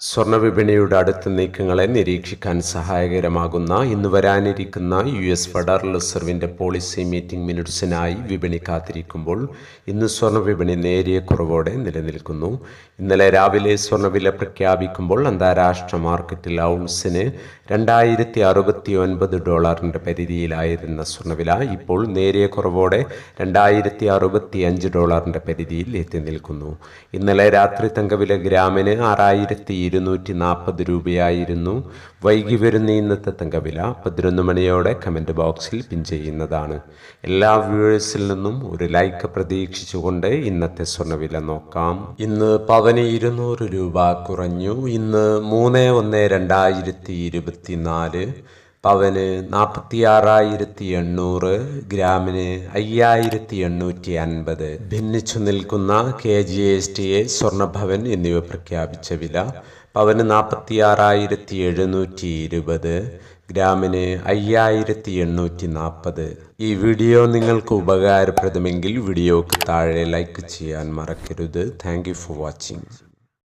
സ്വർണവിപണിയുടെ അടുത്ത നീക്കങ്ങളെ നിരീക്ഷിക്കാൻ സഹായകരമാകുന്ന ഇന്ന് വരാനിരിക്കുന്ന യു എസ് ഫെഡറൽ റിസർവിന്റെ പോളിസി മീറ്റിംഗ് മിനിറ്റ്സിനായി വിപണി കാത്തിരിക്കുമ്പോൾ ഇന്ന് സ്വർണവിപണി നേരിയ കുറവോടെ നിലനിൽക്കുന്നു. ഇന്നലെ രാവിലെ സ്വർണവില പ്രഖ്യാപിക്കുമ്പോൾ അന്താരാഷ്ട്ര മാർക്കറ്റിൽ ഔൺസിന് രണ്ടായിരത്തി അറുപത്തി ഒൻപത് ഡോളറിന്റെ പരിധിയിലായിരുന്ന സ്വർണവില ഇപ്പോൾ നേരിയ കുറവോടെ രണ്ടായിരത്തി അറുപത്തി അഞ്ച് ഡോളറിന്റെ പരിധിയിൽ എത്തി നിൽക്കുന്നു. ഇന്നലെ രാത്രി തങ്കവില ഗ്രാമിന് ആറായിരത്തി ഇരുന്നൂറ്റി നാൽപ്പത് രൂപയായിരുന്നു. വൈകി വരുന്ന ഇന്നത്തെ തങ്കവില പതിനൊന്ന് മണിയോടെ കമന്റ് ബോക്സിൽ പിൻ ചെയ്യുന്നതാണ്. എല്ലാ വ്യൂവേഴ്സിൽ നിന്നും ഒരു ലൈക്ക് പ്രതീക്ഷിച്ചുകൊണ്ട് ഇന്നത്തെ സ്വർണവില നോക്കാം. ഇന്ന് പവന് ഇരുന്നൂറ് രൂപ കുറഞ്ഞു. ഇന്ന് മൂന്ന് ഒന്ന് രണ്ടായിരത്തി ഇരുപത്തി നാല് പവന് നാൽപ്പത്തി ആറായിരത്തി എണ്ണൂറ്. ഗ്രാമിന് അയ്യായിരത്തി എണ്ണൂറ്റി അൻപത്. ഭിന്നിച്ചു നിൽക്കുന്ന K G S T A Swarnabhavan എന്നിവ പ്രഖ്യാപിച്ച വില പവന് നാൽപ്പത്തി ആറായിരത്തി എഴുന്നൂറ്റി ഇരുപത് ഗ്രാമിന് അയ്യായിരത്തി എണ്ണൂറ്റി നാൽപ്പത് ഈ വീഡിയോ നിങ്ങൾക്ക് ഉപകാരപ്രദമെങ്കിൽ വീഡിയോക്ക് താഴെ ലൈക്ക് ചെയ്യാൻ മറക്കരുത്. Thank for watching